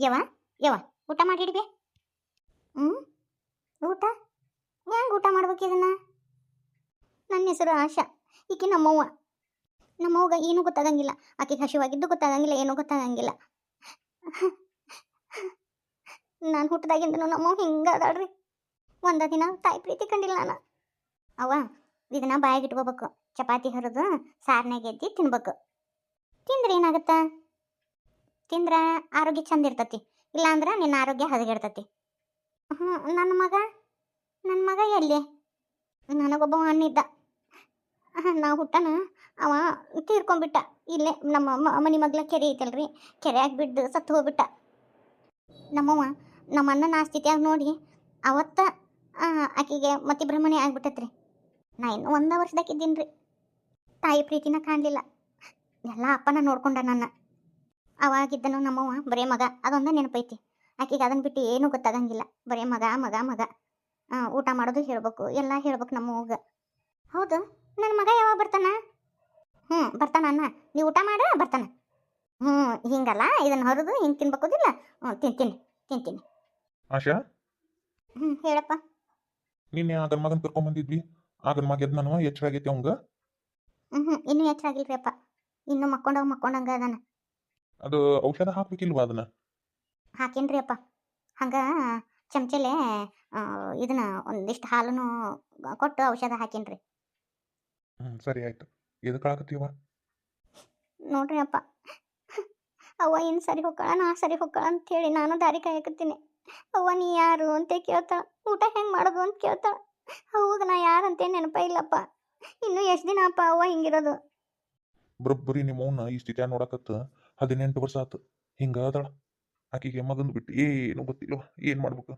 ಯವ ಯವ ಊಟ ಮಾಡಿಡ್ಬೆ ಹ್ಞೂ ಊಟ? ಹೆಂಗೆ ಊಟ ಮಾಡ್ಬೇಕು ಇದನ್ನ? ನನ್ನ ಹೆಸರು ಆಶಾ, ಈಕೆ ನಮ್ಮವ್ವ. ನಮ್ಮವ್ಗ ಏನೂ ಗೊತ್ತಾಗಂಗಿಲ್ಲ. ಆಕೆಗೆ ಹಸಿವಾಗಿದ್ದು ಗೊತ್ತಾಗಂಗಿಲ್ಲ, ಏನೂ ಗೊತ್ತಾಗಂಗಿಲ್ಲ. ನಾನು ಹುಟ್ಟದಾಗಿಂದನು ನಮ್ಮವ್ವ ಹಿಂಗೆ ಅದಾಳ್ರಿ. ಒಂದ ದಿನ ತಾಯಿ ಪ್ರೀತಿ ಕಂಡಿಲ್ಲ ನಾನು. ಅವ ಇದನ್ನ ಬಾಯಿಗೆ ಇಟ್ಕೋಬೇಕು ಚಪಾತಿ ಹರಿದು ಸಾರ್ನಾಗ ಗೆದ್ದಿ ತಿನ್ಬೇಕು. ತಿಂದ್ರೆ ಏನಾಗತ್ತ? ತಿಂದ್ರ ಆರೋಗ್ಯ ಚಂದ ಇರ್ತತಿ, ಇಲ್ಲಾಂದ್ರೆ ನಿನ್ನ ಆರೋಗ್ಯ ಹದಗೆಡ್ತತಿ. ಹ್ಞೂ ನನ್ನ ಮಗ ನನ್ನ ಮಗ ಎಲ್ಲಿ? ನನಗೊಬ್ಬ ಇದ್ದ. ನಾವು ಹುಟ್ಟನ, ಅವ ತೀರ್ಕೊಂಡ್ಬಿಟ್ಟ. ಇಲ್ಲೇ ನಮ್ಮ ಮನಿ ಮಗ್ಲ ಕೆರೆ ಐತಲ್ರಿ, ಕೆರೆಯಾಗ ಬಿದ್ದು ಸತ್ತು ಹೋಗ್ಬಿಟ್ಟ. ನಮ್ಮವ್ವ, ನಮ್ಮ ಅಣ್ಣನ ಆ ಸ್ಥಿತಿಯಾಗಿ ನೋಡಿ, ಅವತ್ತ ಆಕೆಗೆ ಮತಿಭ್ರಮಣೆ ಭ್ರಮಣೆ ಆಗ್ಬಿಟ್ಟತ್ರಿ. ನಾ ಇನ್ನು ಒಂದ ವರ್ಷದಾಗಿದ್ದೀನಿ ರೀ ತಾಯಿ ಪ್ರೀತಿನ ಕಾಣಲಿಲ್ಲ. ಎಲ್ಲ ಅಪ್ಪನ ನೋಡ್ಕೊಂಡ ನನ್ನ. ಅವಾಗಿದ್ದನು ನಮ್ಮವ್ವ ಬರೇ ಮಗ. ಅದೊಂದ ನೆನಪೈತಿ. ಆಕೆಗೆ ಅದನ್ನು ಬಿಟ್ಟು ಏನೂ ಗೊತ್ತಾಗಂಗಿಲ್ಲ. ಬರೇ ಮಗ ಮಗ ಮಗ. ಊಟ ಮಾಡೋದು ಹೇಳ್ಬೇಕು. ಎಲ್ಲ ಹೇಳ್ಬೇಕು ನಮ್ಮ ಅವ್ಗ ಹೌದು. ನನ್ನ ಮಗ ಯಾವಾಗ ಬರ್ತಾನ? ಹ್ಞೂ ಬರ್ತಾನ ಅಣ್ಣ. ನೀವು ಊಟ ಮಾಡ ಬರ್ತಾನ. ಹ್ಞೂ ಹಿಂಗಲ್ಲ. ಇದನ್ನ ಹೊರದು ಹಿಂಗೆ ತಿನ್ಬೇಕೋದಿಲ್ಲ. ಹ್ಞೂ ತಿಂತೀನಿ ತಿಂತೀನಿ ಆಶಾ? ಹ್ಞೂ ಹೇಳಪ್ಪ. ನಿನ್ನೆ ಆ ಗನ್ ಮಗನ್ ಕರ್ಕೊಂಡ್ ಬಂದಿದ್ವಿ. ಆ ಗನ್ ಮಗ ಎದ್ ನನವ ಎಚ್ಚರಾಗೈತಿ ಅವಂಗ? ಹ್ಞೂ ಹ್ಞೂ ಇನ್ನೂ ಎಚ್ಚರಾಗಿಲ್ರಿ ಅಪ್ಪ. ಇನ್ನೂ ಮಕ್ಕೊಂಡವ್ ಮಕ್ಕೊಂಡಂಗ ಅದಾನ. ಅದು ಔಷಧ ಹಾಕ್ಬೇಕಿಲ್ವಾ ಅದನ್ನ? ಹಾಕೇನ್ರಿ ಅಪ್ಪ. ಹಂಗ ಚಮಚಲೆ ಇದನ್ನ ಒಂದಿಷ್ಟು ಹಾಲನ್ನು ಕೊಟ್ಟು ಔಷಧ ಹಾಕೇನ್ರಿ. ಸರಿ ಆಯ್ತು. ಇದು ಆಗತ್ತೀವ ನೋಡ್ರಿ ಅಪ್ಪ. ಅವ್ವ ಇನ್ನು ಸರಿ ಹೊಕ್ಕಳ ನಾ ಸರಿ ಹೊಕ್ಕಳ ಅಂತ ಹೇಳಿ ನಾನು ದಾರಿ ಕಾಯಕತ್ತೀನಿ. ಅವ್ವ ನೀ ಯಾರು ಅಂತ ಕೇಳ್ತಾಳ ಊಟ ಹೆಂಗೆ ಮಾಡೋದು ಅಂತ ಕೇಳ್ತಾಳ. ಹೌದು ನಾ ಯಾರಂತೆ ನೆನಪ ಇಲ್ಲಪ್ಪ. ಇನ್ನು ಎಷ್ಟು ದಿನ ಅಪ್ಪ ಅವ್ವ ಹಿಂಗಿರೋದು? ಬರೋಬ್ಬರಿ ನಿಮ್ಮ ಈ ಸ್ಥಿತಿಯ ನೋಡಕತ್ತ. ಹದಿನೆಂಟು ವರ್ಷ ಆತು. ಹಿಂಗ ಅದಾಳ ಆಕಿಗೆ ಮಗಂದು ಬಿಟ್ಟು ಏನು ಗೊತ್ತಿಲ್ಲ. ಏನು ಮಾಡ್ಬೇಕು?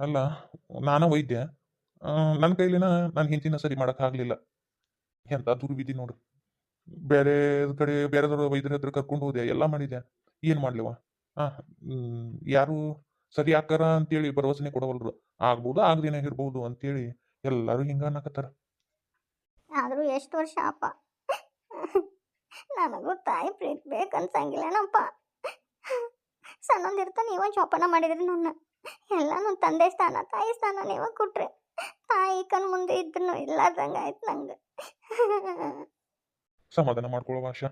ಅಲ್ಲ ನಾನು ವೈದ್ಯ. ನನ್ನ ಕೈಲಿನ ನಾನು ಹಿಂದಿನ ಸರಿ ಮಾಡೋಕ್ಕಾಗಲಿಲ್ಲ ಎಂತ ದುರ್ವಿಧಿ ನೋಡು. ಬೇರೆ ಕಡೆ ಬೇರೆದವ್ರ ವೈದ್ಯರ ಹತ್ರ ಕರ್ಕೊಂಡು ಹೋದೆ. ಎಲ್ಲ ಮಾಡಿದೆ. ಏನು ಮಾಡ್ಲಿವ? ಹ್ಮ್, ಯಾರು ಸರಿ ಆಕಾರ ಅಂತೇಳಿ ಭರವಸೆ ಕೊಡವಲ್ರು. ಆಗ್ಬೋದು ಆಗದೇನೆ ಇರ್ಬೋದು ಅಂತೇಳಿ ಎಲ್ಲರೂ ಹಿಂಗ ಅನ್ನಕತ್ತಾರ ಆದರೂ ಎಷ್ಟು ವರ್ಷ ಅಪ್ಪ. ನನಗೂ ತಾಯಿ ಪ್ರೀತಿ ಬೇಕನ್ಸಂಗಿಲ್ಲನಪ್ಪ ಸಣ್ಣೊಂದಿರ್ತ ನೀವೇ ಜೋಪಾನ ಮಾಡಿದ್ರಿ ನನ್ನ. ಎಲ್ಲ ನನ್ನ ತಂದೆ ಸ್ಥಾನ ತಾಯಿ ಸ್ಥಾನ ನೀವ ಕೊಟ್ರಿ. ತಾಯಿ ಕಣ್ ಮುಂದೆ ಇದ್ರು ಇಲ್ಲಾರ್ದಂಗ ಆಯ್ತು ನಂಗೆ. ಸಮಾಧಾನ ಮಾಡ್ಕೊಳ್ಳೋ ಆಶಾ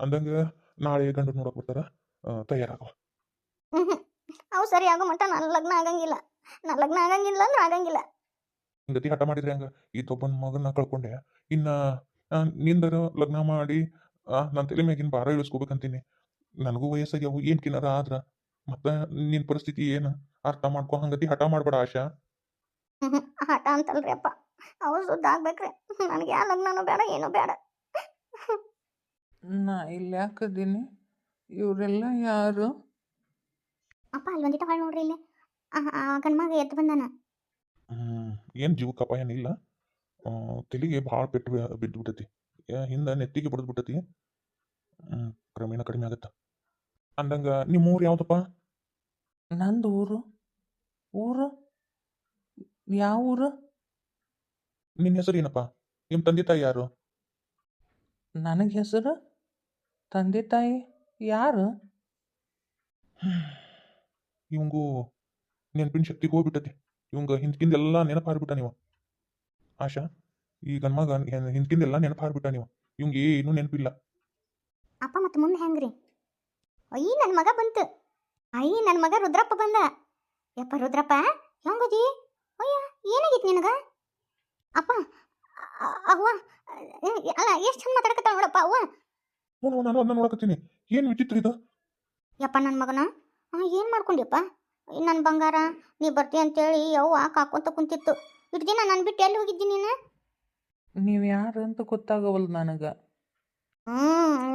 ಅಂದಂಗ ನಾಳೆ ಗಂಡು ನೋಡಕ್ ಬರ್ತಾರ. ತಯಾರಾಗೋ. ಅವು ಸರಿ ಆಗೋ ಮಟ್ಟ ನನ್ನ ಲಗ್ನ ಆಗಂಗಿಲ್ಲ. ನನ್ನ ಲಗ್ನ ಆಗಂಗಿಲ್ಲ ಅಂದ್ರೆ ಆಗಂಗಿಲ್ಲ. ಹಿಂಗತಿ ಹಠ ಮಾಡಿದ್ರೆ ಹಂಗ? ಈತೊಬ್ಬನ ಮಗನ ಕಳ್ಕೊಂಡೆ. ಇನ್ನ ನಿಂದರ ಲಗ್ನ ಮಾಡಿ ನನ್ನ ತಲೆ ಮ್ಯಾಗಿನ ಭಾರ ಇಳಿಸ್ಕೋಬೇಕಂತೀನಿ. ನನಗೂ ವಯಸ್ಸಾಗ್ಯಾವು ಏನ್ ಕಿನ್ನರ ಆದ್ರ? ಮತ್ತ ನಿನ್ ಪರಿಸ್ಥಿತಿ ಏನು? ಅರ್ಥ ಮಾಡ್ಕೊ ಹಂಗತಿ ಹಠ ಮಾಡ್ಬೇಡ ಆಶಾ. ಹಠ ಅಂತಲ್ರಿ ಅಪ್ಪ. ಅವು ಸುದ್ದ ಆಗ್ಬೇಕ್ರಿ. ನನಗೆ ಯಾ ಲಗ್ನನೂ ಬೇಡ ಏನು ಬೇಡ. ನಾ ಇಲ್ಲಿ ಯಾಕದೀನಿ ಇವರೆಲ್ಲ ಯಾರು? ಅಪ್ಪ ಅಲ್ಲಿ ಒಂದಿಟ ಹೊಳ್ ನೋಡ್ರಿ ಇಲ್ಲಿ. ಆ ಗಂಡ್ಮಗ ಎದ್ದು ಬಂದಾನ. ಹ್ಮ್ ಏನ್ ಜೀವಕ್ಕೆ ಅಪಾಯ ಏನಿಲ್ಲ ತಲೆಗೆ ಭಾಳ ಪೆಟ್ಟು ಬಿದ್ದು ಬಿಟ್ಟತಿ ಹಿಂದೆ ನೆತ್ತಿಗೆ ಬಡ್ದು ಬಿಟ್ಟತಿ ಕ್ರಮೇಣ ಕಡಿಮೆ ಆಗತ್ತ. ಅಂದಂಗ ನಿಮ್ಮ ಊರು ಯಾವ್ದಪ್ಪ? ನಂದು ಊರು. ಊರು? ಯಾವ ಊರು? ನಿನ್ನ ಹೆಸರು ಏನಪ್ಪ? ನಿಮ್ಮ ತಂದೆ ತಾಯಿ ಯಾರು? ನನಗೆ ಹೆಸರು? ತಂದೆ ತಾಯಿ ಯಾರು? ಇವಂಗೂ ನೆನಪಿನ ಶಕ್ತಿ ಹೋಗ್ಬಿಟ್ಟತಿ. ಇವಂಗ ಹಿಂದ್ಕಿಂದೆಲ್ಲ ನೆನಪು ಹಾರ್ಬಿಟ್ಟ ನೀವು. ಆಶಾ ಈ ಗನ್ಮಗ ಹಿಂದ್ಕಿಂದೆಲ್ಲ ನೆನಪು ಹಾರ್ಬಿಟ್ಟ ನೀವು. ಇವಂಗೆ ಏನೂ ನೆನಪಿಲ್ಲ. ಅಪ್ಪ ಮತ್ತೆ ಮುಂದೆ ಹೆಂಗ್ರಿ ಅಯ್ಯ ನನ್ನ ಮಗ ಬಂತು. ಅಯ್ಯ ನನ್ನ ಮಗ ರುದ್ರಪ್ಪ ಬಂದ. ಯಪ್ಪ ರುದ್ರಪ್ಪ ಹೆಂಗದಿ? ಅಯ್ಯ ಏನಾಗಿತ್ತು ನಿನಗ? ಅಪ್ಪ ಅವ್ವ ಅಲ್ಲ ಎಷ್ಟು ಚಂದ ಮಾತಾಡಕತ್ತ ನೋಡಪ್ಪ ಅವ್ವ. ನೋಡು ನಾನು ಅದನ್ನ ನೋಡಕತ್ತೀನಿ. ಏನು ವಿಚಿತ್ರ ಇದು? ಯಪ್ಪ ನನ್ನ ಮಗನ? ಏನು ಮಾಡ್ಕೊಂಡಿಯಪ್ಪ? ನನ್ನ ಬಂಗಾರ ನೀ ಬರ್ತೀಯ ಅಂತೇಳಿ ಅವ್ವ ಕಾಕೊಂತ ಕುಂತಿತ್ತು. ಇಟ್ಟು ದಿನ ನಾನು ಬಿಟ್ಟು ಎಲ್ಲಿ ಹೋಗಿದ್ದೀನಿ ನೀನು? ನೀವು ಯಾರು ಅಂತ ಗೊತ್ತಾಗವಲ್ದು ನನಗೆ. ಹ್ಞೂ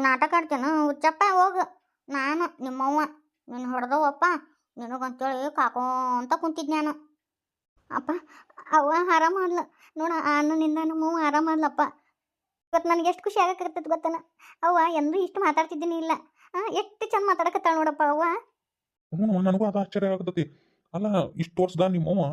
ನಾಟಕ ಆಡ್ತೇನೆ ಹುಚ್ಚಪ್ಪ ಹೋಗು. ನಾನು ನಿಮ್ಮವ್ವ ನೀನು ಹೊಡೆದವಪ್ಪ ನಿನಗಂತೇಳಿ ಅಂತ ಕುಂತಿದ್ ನಾನು. ಅಪ್ಪ ಅವ್ವ ಆರಾಮಲ್ಲ ನೋಡ ಅಣ್ಣನಿಂದ ನಮ್ಮವ್ವ ಆರಾಮಲ್ಲಪ್ಪ ಇವತ್ತು ನನಗೆ ಎಷ್ಟು ಖುಷಿ ಆಗಕತ್ತದ ಗೊತ್ತನ? ಅವ್ವ ಎಂದೂ ಇಷ್ಟು ಮಾತಾಡ್ತಿದ್ದೀನಿ ಇಲ್ಲ. ಎಷ್ಟು ಚಂದ ಮಾತಾಡಕತ್ತಾಳ ನೋಡಪ್ಪ ಅವ್ವ. ಹ್ಞೂ ನನಗೂ ಅದು ಆಶ್ಚರ್ಯ ಆಗತತಿ ಅಲ್ಲ ಇಷ್ಟು ವರ್ಷದ ನಿಮ್ಮವ್ವ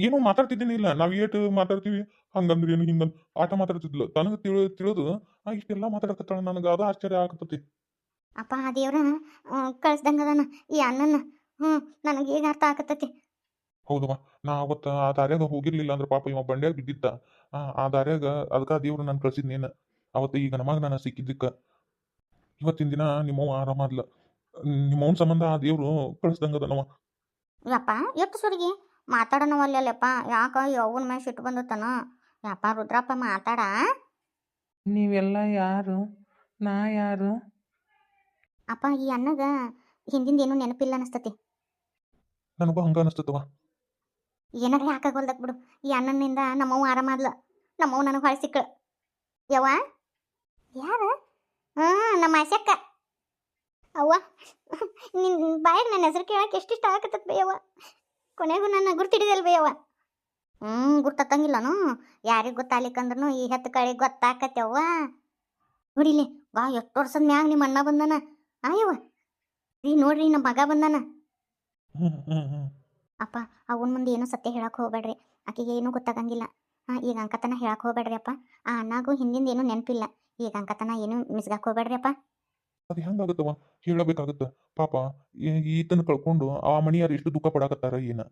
ಏನೋ ಮಾತಾಡ್ತಿದ್ದೇನೆ ಇಲ್ಲ. ನಾವು ಏಟ್ ಮಾತಾಡ್ತೀವಿ. ಹಂಗಂದ್ರೆ ಏನು ಹಿಂಗಂದ್ ಆಟ ಮಾತಾಡ್ತಿದ್ಲು. ತನಗ ತಿಳಿ ತಿಳಿದು ಆ, ಇಷ್ಟೆಲ್ಲ ಮಾತಾಡಕತ್ತಾಳ ನನಗ ಅದು ಆಶ್ಚರ್ಯ ಆಗತತಿ ಅಪ್ಪ ಆ ದೇವ್ರ ಕಳ್ಸ್ದಂಗದಾನ ಈ ಅಣ್ಣನ ಹ್ಮ್ ನನಗೆ ಈಗ ಅರ್ಥ ಆಗತ್ತತಿ? ಹೌದವ್ವ. ನಾ ಅವತ್ತ ಆ ದಾರ್ಯಾಗ ಹೋಗಿರ್ಲಿಲ್ಲ ಅಂದ್ರೆ ಪಾಪ ಇವ ಬಂಡ್ಯಾಗ ಬಿದ್ದಿದ್ದ. ಆ ದಾರ್ಯಾಗ ಅದಕ್ಕ ದೇವ್ರು ನಾನು ಕಳ್ಸಿದ್ನೇನ ಅವತ್ತ ಈಗ ನಮಗ ನಾನು ಸಿಕ್ಕಿದ್ದಕ್ಕ. ಇವತ್ತಿನ ದಿನ ನಿಮ್ಮವ್ವ ಆರಾಮಾದ್ಲ. ನಿಮ್ಮವನ್ ಸಂಬಂಧ ಆ ದೇವ್ರು ಕಳಿಸ್ದಂಗದನವ ಯಪ್ಪ ಎಷ್ಟು ಸುರಿಗೆ? ಮಾತಾಡೋಣವಲ್ಲಪ್ಪ ಯಾಕ ಯವ್ವನ ಮ್ಯಾಗ ಸಿಟ್ಟು ಬಂದತನ ಯಪ್ಪ ರುದ್ರಪ್ಪ ಮಾತಾಡ. ನೀವೆಲ್ಲ ಯಾರು? ನಾ ಯಾರು? ಅಪ್ಪ ಈ ಅಣ್ಣಗ ಹಿಂದಿಂದ ಏನು ನೆನಪಿಲ್ಲ ಅನಸ್ತತಿ. ನನಗೂ ಹಂಗ ಅನಿಸ್ತತವ ಏನಾರ ಯಾಕಾಗೋಲ್ದಕ್ ಬಿಡು. ಈ ಅಣ್ಣನಿಂದ ನಮ್ಮವ್ ಆರಾಮಾದ್ಲ ನಮ್ಮವ್ ನನಗೆ ಹೊಳೆ ಸಿಕ್ಕಳು. ಯವ್ವ? ಯಾರು? ಹಾಂ ನಮ್ಮ ಅಶಕ್ಕ ಅವ್ವ ನಿನ್ ಬಾಯಿಗೆ ನನ್ನ ಹೆಸರು ಕೇಳಕ್ಕೆ ಎಷ್ಟಿಷ್ಟ ಆಗತ್ತದ ಬೇಯವ್ವ ಕೊನೆಗೂ ನನ್ನ ಗುರ್ತಿಡಿದಲ್ವೇ ಅವ? ಹ್ಞೂ ಗುರ್ತತ್ತಂಗಿಲ್ಲನು ಯಾರಿಗೆ ಗೊತ್ತಾಗ್ಲಿಕ್ಕಂದ್ರೂ ಈ ಹೆತ್ತ ಕಡೆ ಗೊತ್ತಾಕತ್ತವ್ವ ನೋಡಿಲಿ ಬಾ ಎಷ್ಟು ವರ್ಷದ ಮ್ಯಾಗ ನಿಮ್ಮ ಅಣ್ಣ ಬಂದನ? ಆಯವ್ವ. ರೀ ನೋಡ್ರಿ ನಮ್ಮ ಮಗ ಬಂದಾನ. ಅಪ್ಪ ಅವನ ಮುಂದೆ ಏನೂ ಸತ್ಯ ಹೇಳಕ್ಕೆ ಹೋಗ್ಬೇಡ್ರಿ. ಆಕೆಗೆ ಏನೂ ಗೊತ್ತಾಗಂಗಿಲ್ಲ. ಹಾಂ ಈಗ ಅಂಕತನ ಹೇಳಕ್ಕೆ ಹೋಗ್ಬೇಡ್ರಿ ಅಪ್ಪ. ಆ ಅಣ್ಣಗೂ ಹಿಂದಿಂದ ಏನೂ ನೆನಪಿಲ್ಲ. ಈಗ ಅಂಕತನ ಏನೂ ಮಿಸ್ಗಾಕ್ ಹೋಗ್ಬೇಡ್ರಿ ಅಪ್ಪ. ಅದು ಹೆಂಗಾಗತ್ತವ ಹೇಳಬೇಕಾಗತ್ತ. ಪಾಪ ಈತನ ಕಳ್ಕೊಂಡು ಆ ಮನೆಯಾರು ಎಷ್ಟು ದುಃಖ ಪಡಾಕತ್ತಾರ ಏನ?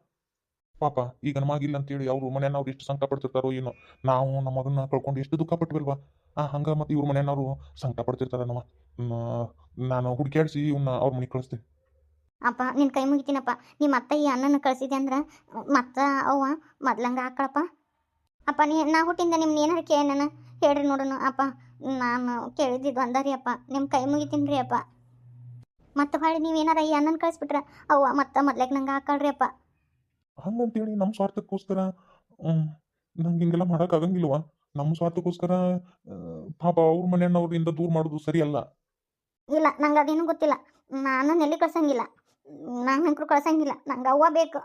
ಪಾಪ, ಈಗ ನಮಗಿಲ್ಲ ಅಂತೇಳಿ ಅವ್ರು ಮನೆಯವ್ರು ಎಷ್ಟು ಸಂಕಟ ಪಡ್ತಿರ್ತಾರೋ ಏನೋ. ನಾವು ನಮ್ಮ ಕಳ್ಕೊಂಡು ಎಷ್ಟು ದುಃಖ ಪಟ್ವಲ್ವಾ? ಆ ಹಂಗ ಮತ್ತೆ ಇವ್ರ ಮನೆಯವ್ರು ಸಂಕಟ ಪಡ್ತಿರ್ತಾರ ನಮ್ಮ ನಾನು ಹುಡುಕ್ಯಾಡ್ಸಿ ಇವನ್ನ ಅವ್ರ ಮನೆಗೆ ಕಳಿಸ್ತೀನಿ. ಅಪ್ಪ ನಿನ್ನ ಕೈ ಮುಗಿತೀನಪ್ಪ. ನಿಮ್ಮ ಅತ್ತ ಈ ಅಣ್ಣನ ಕಳಿಸಿದೆ ಅಂದ್ರ ಮತ್ತ ಅವ್ವ ಮೊದ್ಲಂಗ ಹಾಕಳಪ್ಪ ಅಪ್ಪ, ನೀ, ನಾ ಹುಟ್ಟಿಂದ ನಿಮ್ನ ಏನಾರು ನಾನು? ಹೇಳ್ರಿ ನೋಡೋಣ, ಅಪ್ಪ. ನಾನು ಕೇಳಿದ್ದು ಬಂದಾರಿ ಅಪ್ಪ. ನಿಮ್ಮ ಕೈ ಮುಗಿತೀನಿ ರೀ ಅಪ್ಪ. ಮತ್ತೆ ಹೊಳ್ಳಿ ನೀವು ಏನಾರ ಈ ಅಣ್ಣನ ಕಳಿಸ್ಬಿಟ್ರೆ ಅವ್ವ ಮತ್ತೆ ಮೊದ್ಲಾಗ ನಂಗೆ ಹಾಕಾಳ್ರಿ ಅಪ್ಪ. ಹಂಗಂತೇಳಿ ನಮ್ಮ ಸ್ವಾರ್ಥಕ್ಕೋಸ್ಕರ ನಂಗೆ ಹಿಂಗೆಲ್ಲ ಮಾಡೋಕ್ಕಾಗಂಗಿಲ್ವ ನಮ್ಮ ಸ್ವಾರ್ಥಕ್ಕೋಸ್ಕರ ಪಾಪ ಅವ್ರ ಮನೆಯವ್ರಿಂದ ದೂರ ಮಾಡೋದು ಸರಿಯಲ್ಲ. ಇಲ್ಲ ನಂಗೆ ಅದೇನು ಗೊತ್ತಿಲ್ಲ. ನಾನು ನೆಲ್ಲಿ ಕಳ್ಸಂಗಿಲ್ಲ. ನಾನು ಹೆಂಕ್ರು ಕಳ್ಸಂಗಿಲ್ಲ. ನಂಗೆ ಅವ್ವ ಬೇಕು.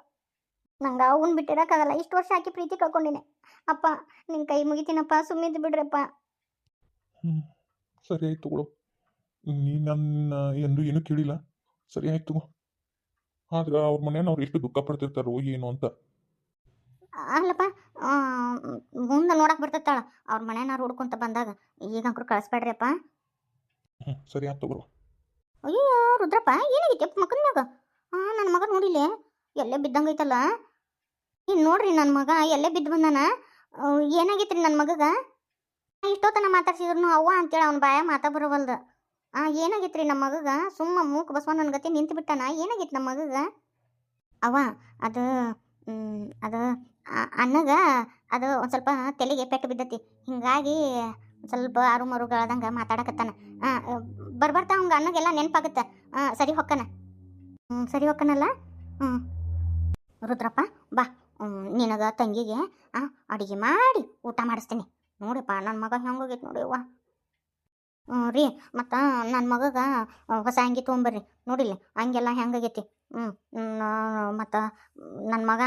ನಂಗೆ ಅವನ್ ಬಿಟ್ಟಿರೋಕ್ಕಾಗಲ್ಲ ಇಷ್ಟು ವರ್ಷ ಹಾಕಿ ಪ್ರೀತಿ ಕಳ್ಕೊಂಡಿನಿ. ಅಪ್ಪ ನಿನ್ನ ಕೈ ಮುಗಿತೀನಪ್ಪ. ಸುಮ್ಮಿದ್ದು ಬಿಡ್ರಪ್ಪ ಹ್ಮ್. ಸರಿ ಆಯ್ತು ತಗೊಳು. ನೀ ನನ್ನ ಎಂದು ಏನೂ ಕೇಳಿಲ್ಲ. ಸರಿ ಆಯ್ತು ತಗೋ. ಆದ್ರೆ ಅವ್ರ ಮನೆಯವ್ರು ಎಷ್ಟು ದುಃಖ ಪಡ್ತಿರ್ತಾರೋ ಏನು ಅಂತ. ಅಲ್ಲಪ್ಪ ಮುಂದೆ ನೋಡಕ್ಕೆ ಬರ್ತೈತಾಳ. ಅವ್ರ ಮನೆಯವ್ರು ಹುಡ್ಕೊಂತ ಬಂದಾಗ ಈಗ ಅಂಕರು ಕಳಿಸ್ಬೇಡ್ರಿಯಪ್ಪ. ಹ್ಞೂ ಸರಿ ಆಯ್ತು ತಗೋ ಅಯ್ಯೋ ರುದ್ರಪ್ಪ ಏನಾಗೈತೆ ಮಕ್ಕನ ಮಗ ಹಾಂ ನನ್ನ ಮಗ ನೋಡಿಲ್ಲೇ. ಎಲ್ಲೇ ಬಿದ್ದಂಗೈತಲ್ಲ ಇನ್ನು ನೋಡ್ರಿ ನನ್ನ ಮಗ ಎಲ್ಲೇ ಬಿದ್ದು ಬಂದಾನ? ಏನಾಗೈತ್ರಿ ನನ್ನ ಮಗಗ? ಇಷ್ಟೊತ್ತನ ಮಾತಾಡ್ಸಿದ್ರು ಅವ್ವ ಅಂತೇಳಿ ಅವ್ನ ಬಾಯ ಮಾತಾ ಬರವಲ್ದು. ಆ ರೀ ನಮ್ಮ ಮಗಗ? ಸುಮ್ಮ ಮೂಕ್ ಬಸವಣ್ಣನ ಗತಿ ನಿಂತು ಬಿಟ್ಟಾನ ಏನಾಗಿತ್ತು ನಮ್ಮ ಮಗಗ? ಅವ ಅದು ಅದು ಅನ್ನಗ ಅದು ಒಂದು ಸ್ವಲ್ಪ ತಲೆಗೆ ಪೆಟ್ಟು ಬಿದ್ದತಿ. ಹಿಂಗಾಗಿ ಸ್ವಲ್ಪ ಆರು ಮರುಗಳಾದಂಗೆ ಮಾತಾಡಕತ್ತಾನ. ಬರ್ಬರ್ತಾ ಅವಂಗ ಅನ್ನಗೆಲ್ಲ ನೆನಪಾಗತ್ತೆ. ಸರಿ ಹೊಕ್ಕನ? ಹ್ಞೂ ಸರಿ ಹೊಕ್ಕನಲ್ಲ? ಹ್ಞೂ ರುದ್ರಪ್ಪ, ಬಾ ನಿನಗ ತಂಗಿಗೆ ಅಡುಗೆ ಮಾಡಿ ಊಟ ಮಾಡಿಸ್ತೀನಿ. ನೋಡಿಪ್ಪ ನನ್ನ ಮಗ ಹೆಂಗೋಗೈತೆ ನೋಡಿ ಅವ್ವ. ಹ್ಞೂ ರೀ, ಮತ್ತು ನನ್ನ ಮಗಗ ಹೊಸ ಅಂಗಿ ತೊಗೊಂಬರ್ರಿ. ನೋಡಿಲ್ಲ, ಹಂಗೆಲ್ಲ ಹೆಂಗಾಗೈತಿ. ಹ್ಞೂ ಮತ್ತು ನನ್ನ ಮಗ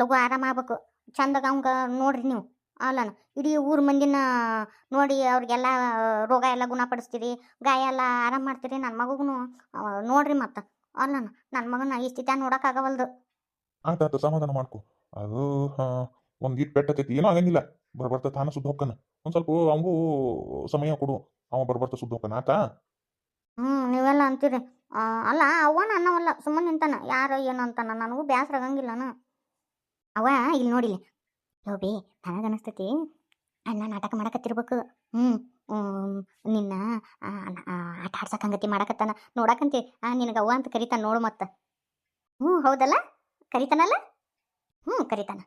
ಲಘು ಆರಾಮಾಗ್ಬೇಕು ಚಂದಾಗ ಅವಂಗ ನೋಡ್ರಿ ನೀವು. ಅಲ್ಲನ, ಇಡೀ ಊರ ಮಂದಿನ ನೋಡಿ ಅವ್ರಿಗೆಲ್ಲ ರೋಗ ಎಲ್ಲ ಗುಣಪಡಿಸ್ತೀರಿ, ಗಾಯ ಎಲ್ಲ ಆರಾಮ ಮಾಡ್ತೀರಿ ನನ್ನ ಮಗುಗೂ ನೋಡ್ರಿ ಮತ್ತೆ. ಅಲ್ಲನ ನನ್ನ ಮಗನ ಈ ಸ್ಥಿತಿ ನೋಡೋಕ್ಕಾಗವಲ್ದು ಆಯ್ತು ಸಮಾಧಾನ ಮಾಡ್ಕೊ. ಅದು ಒಂದು ಇಟ್ಟು ಪೆಟ್ಟತೈತಿ ಏನೂ ಆಗಂಗಿಲ್ಲ. ಬರ್ಬರ್ತ ತಾನ ಸುದ್ದ ಹೋಗ್ತಾನ ಒಂದ್ ಸ್ವಲ್ಪ ಅವಂಗೂ ಸಮಯ ಕೊಡು. ಅವ ಬರ್ಬರ್ತ ಸುದ್ದ ಹೋಗ್ತಾನ ಆತ ಹ್ಮ್, ನೀವೆಲ್ಲ ಅಂತೀರಿ. ಅಲ್ಲ ಅವನ ಅನ್ನವಲ್ಲ, ಸುಮ್ಮನೆ ನಿಂತಾನ. ಯಾರು ಏನು ಅಂತಾನ. ನನಗೂ ಬ್ಯಾಸ್ರ ಆಗಂಗಿಲ್ಲನ ಅವ ಇಲ್ಲಿ. ನೋಡಿಲಿ ನನಗ ಅನಸ್ತತಿ. ಅಣ್ಣ ನಾಟಕ ಮಾಡಕತ್ತಿರ್ಬೇಕು. ಹ್ಞೂ ನಿನ್ನ ಆಟ ಆಡ್ಸಕ್ ಹಂಗತಿ ಮಾಡಕತ್ತಾನ. ನೋಡಕಂತಿ. ನಿನಗೆ ಅವ್ವ ಅಂತ ಕರಿತಾನ ನೋಡು ಮತ್ತೆ. ಹ್ಞೂ ಹೌದಲ್ಲ? ಕರಿತಾನಲ್ಲ? ಹ್ಞೂ ಕರಿತಾನ.